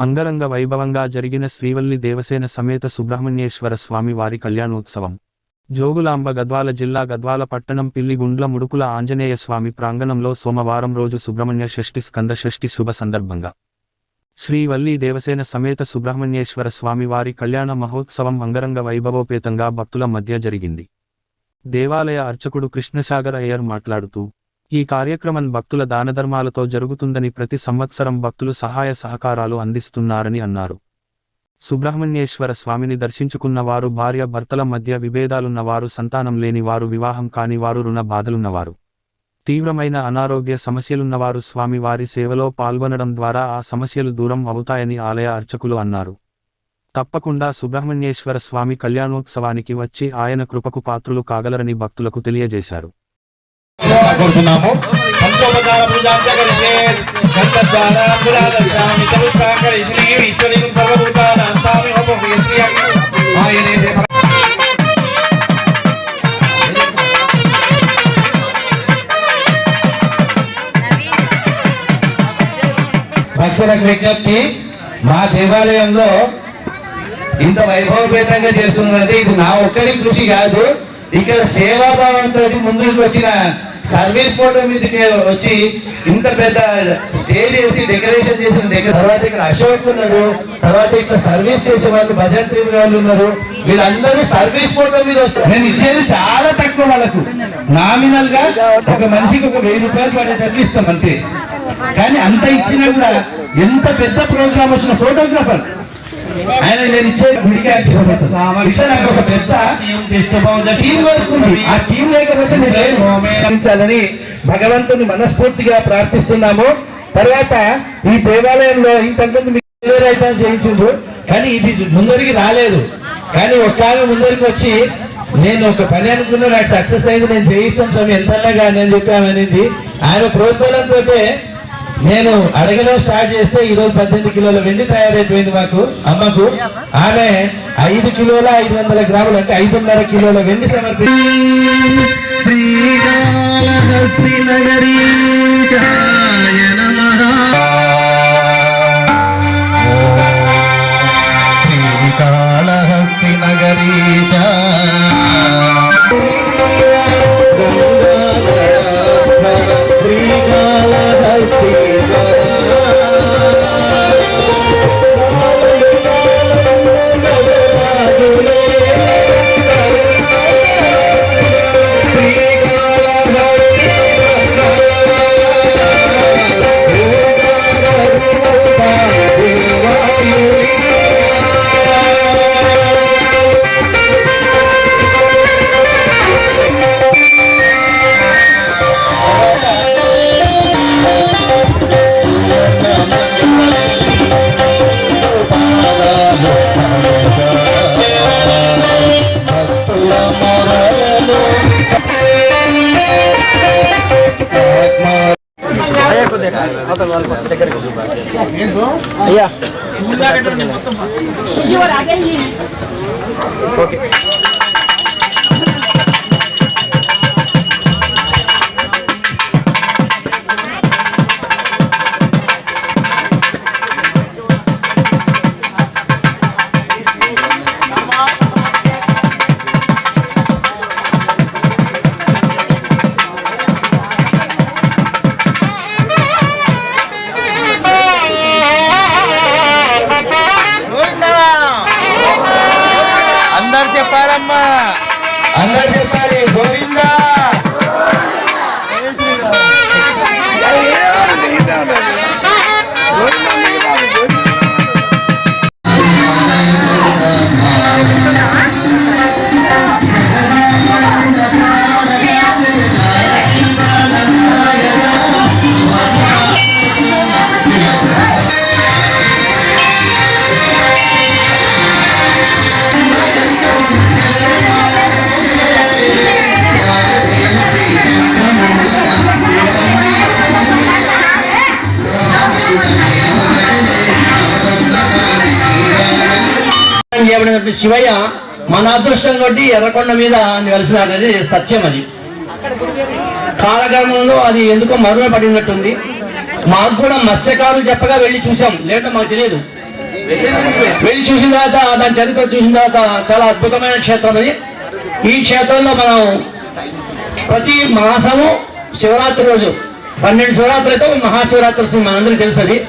అంగరంగ వైభవంగా జరిగిన శ్రీవల్లి దేవసేన సమేత సుబ్రహ్మణ్యేశ్వర స్వామి వారి కళ్యాణోత్సవం. జోగులాంబ గద్వాల జిల్లా గద్వాల పట్టణం పిల్లిగుండ్ల ముడుకుల ఆంజనేయ స్వామి ప్రాంగణంలో సోమవారం రోజు సుబ్రహ్మణ్య షష్ఠి స్కంద షష్ఠి శుభ సందర్భంగా. శ్రీవల్లి దేవసేన సమేత సుబ్రహ్మణ్యేశ్వర స్వామి వారి కళ్యాణ మహోత్సవం అంగరంగ వైభవోపేతంగా భక్తుల మధ్య జరిగింది. దేవాలయ అర్చకుడు కృష్ణసాగర్ అయ్యర్ మాట్లాడుతూ ఈ కార్యక్రమం భక్తుల దానధర్మాలతో జరుగుతుందని ప్రతి సంవత్సరం భక్తులు సహాయ సహకారాలు అందిస్తున్నారని అన్నారు. సుబ్రహ్మణ్యేశ్వర స్వామిని దర్శించుకున్న వారు భార్య భర్తల మధ్య విభేదాలున్న వారు సంతానం లేని వారు వివాహం కాని వారు రుణ బాధలున్నవారు. తీవ్రమైన అనారోగ్య సమస్యలున్నవారు స్వామి వారి సేవలో పాల్గొనడం ద్వారా ఆ సమస్యలు దూరం అవుతాయని ఆలయ అర్చకులు అన్నారు. తప్పకుండా సుబ్రహ్మణ్యేశ్వర స్వామి కళ్యాణోత్సవానికి వచ్చి ఆయన కృపకు పాత్రులు కాగలరని భక్తులకు తెలియజేశారు. కోరుతున్నాము. పూజాంచకరిషే గంధద్వారా పురాదర్శామి శ్రీ ఈశ్వరి సర్వభూతానాం స్వామి ఆయనే భక్తులకు విజ్ఞప్తి మా దేవాలయంలో ఇంత వైభవపేతంగా చేస్తున్నది. ఇది నా ఒక్కరి కృషి కాదు. ఇక్కడ సేవాభావంతో ముందుకు వచ్చిన సర్వీస్ ఫోటో మీదకి వచ్చి ఇంత పెద్ద స్టేజ్ వేసి డెకరేషన్ చేసిన దగ్గర తర్వాత ఇక్కడ అశోక్ ఉన్నారు తర్వాత ఇక్కడ సర్వీస్ చేసే వాళ్ళు భజన్ టీమ్ వాళ్ళు ఉన్నారు. వీళ్ళందరూ సర్వీస్ ఫోటో మీద వస్తారు. నేను ఇచ్చేది చాలా తక్కువ వాళ్ళకు. నామినల్గా ఒక మనిషికి ఒక వెయ్యి రూపాయలు పడేటట్లు ఇస్తాం అంతే. కానీ అంత ఇచ్చినా కూడా ఎంత పెద్ద ప్రోగ్రామ్ వచ్చిన ఫోటోగ్రాఫర్ ఆయన నేను ఇచ్చే గుడికి ఒక పెద్ద టీం వర్క్ ఉంది. ఆ టీం లేకపోతే నేను భగవంతుని మనస్ఫూర్తిగా ప్రార్థిస్తున్నాము. తర్వాత ఈ దేవాలయంలో ఇంతకుముందు మీకు ఐటమ్స్ చేయించిండ్రు. కానీ ఇది ముందరికి రాలేదు. కానీ ఒక ఆమె ముందరికి వచ్చి నేను ఒక పని అనుకున్నా నాకు సక్సెస్ అయింది నేను చేయిస్తాను స్వామి ఎంతగా నేను చెప్పామనేది ఆమె ప్రోత్సాహంతో నేను అడగడం స్టార్ట్ చేస్తే ఈ రోజు పద్దెనిమిది కిలోల వెండి తయారైపోయింది మాకు అమ్మకు. ఆమె ఐదు కిలోల ఐదు వందల గ్రాములు అంటే ఐదున్నర కిలోల వెండి సమర్పించి శ్రీకాళహస్తి నగరీ అందరు చెప్పారమ్మా అందరు చెప్పాలి చేయబడినటువంటి శివయ్య మన అదృష్టం కొట్టి ఎర్రకొండ మీద వెలిసినాడనేది సత్యం అది. కాలక్రమంలో అది ఎందుకో మరువ పడినట్టుంది. మాకు కూడా మత్స్యకారులు చెప్పగా వెళ్ళి చూసాం లేదంటే మాకు తెలియదు. వెళ్ళి చూసిన తర్వాత దాని చరిత్ర చూసిన తర్వాత చాలా అద్భుతమైన క్షేత్రం అది. ఈ క్షేత్రంలో మనం ప్రతి మాసము శివరాత్రి రోజు పన్నెండు శివరాత్రులతో మహాశివరాత్రి వస్తుంది. మనందరికీ తెలుసు అది.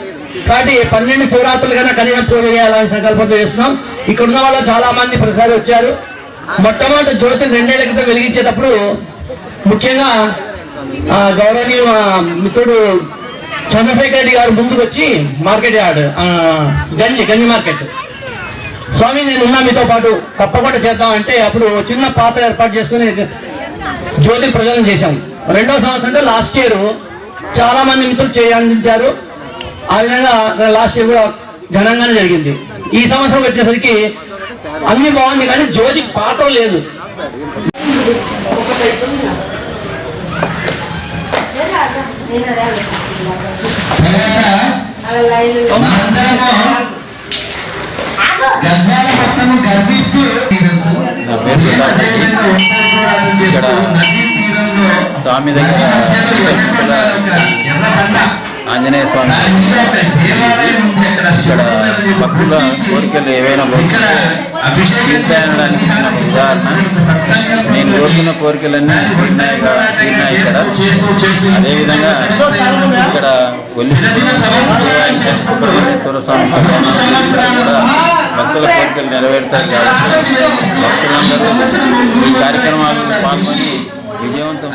కాబట్టి పన్నెండు శివరాత్రులు కన్నా కలిగిన పూజ చేయాలని సంకల్పంతో చేస్తున్నాం. ఇక్కడ ఉన్న వాళ్ళు చాలా మంది ప్రసారి వచ్చారు. మొట్టమొదటి జ్యోతిని రెండేళ్ళ క్రితం వెలిగించేటప్పుడు ముఖ్యంగా ఆ, గౌరవనీయ మిత్రుడు చంద్రశేఖర్ రెడ్డి గారు ముందుకు వచ్చి మార్కెట్ యార్డ్ గంజి గంజి మార్కెట్. స్వామి నేను ఉన్నా మీతో పాటు తప్పకుండా చేద్దాం అంటే అప్పుడు చిన్న పాత్ర ఏర్పాటు చేసుకుని జ్యోతి ప్రజలను చేశాం. రెండో సంవత్సరం లాస్ట్ ఇయర్. చాలా మంది మిత్రులు చేయించారు ఆ విధంగా లాస్ట్ ఇయర్ కూడా ఘనంగానే జరిగింది. ఈ సంవత్సరం వచ్చేసరికి అన్ని బాగుంది కానీ జ్యోతి పాత్ర లేదు. స్వామి దగ్గర ఆంజనేయ స్వామి. ఇక్కడ భక్తుల కోరికలు ఏవైనా ఉదాహరణ. నేను కోరుకున్న కోరికలన్నీ తీరినాయి ఇక్కడ అదేవిధంగా ఇక్కడ సుబ్రహ్మణ్యేశ్వర స్వామి భక్తుల కోరికలు నెరవేరుతాయి కాబట్టి భక్తులందరూ ఈ కార్యక్రమాలను పాల్గొని విజయవంతం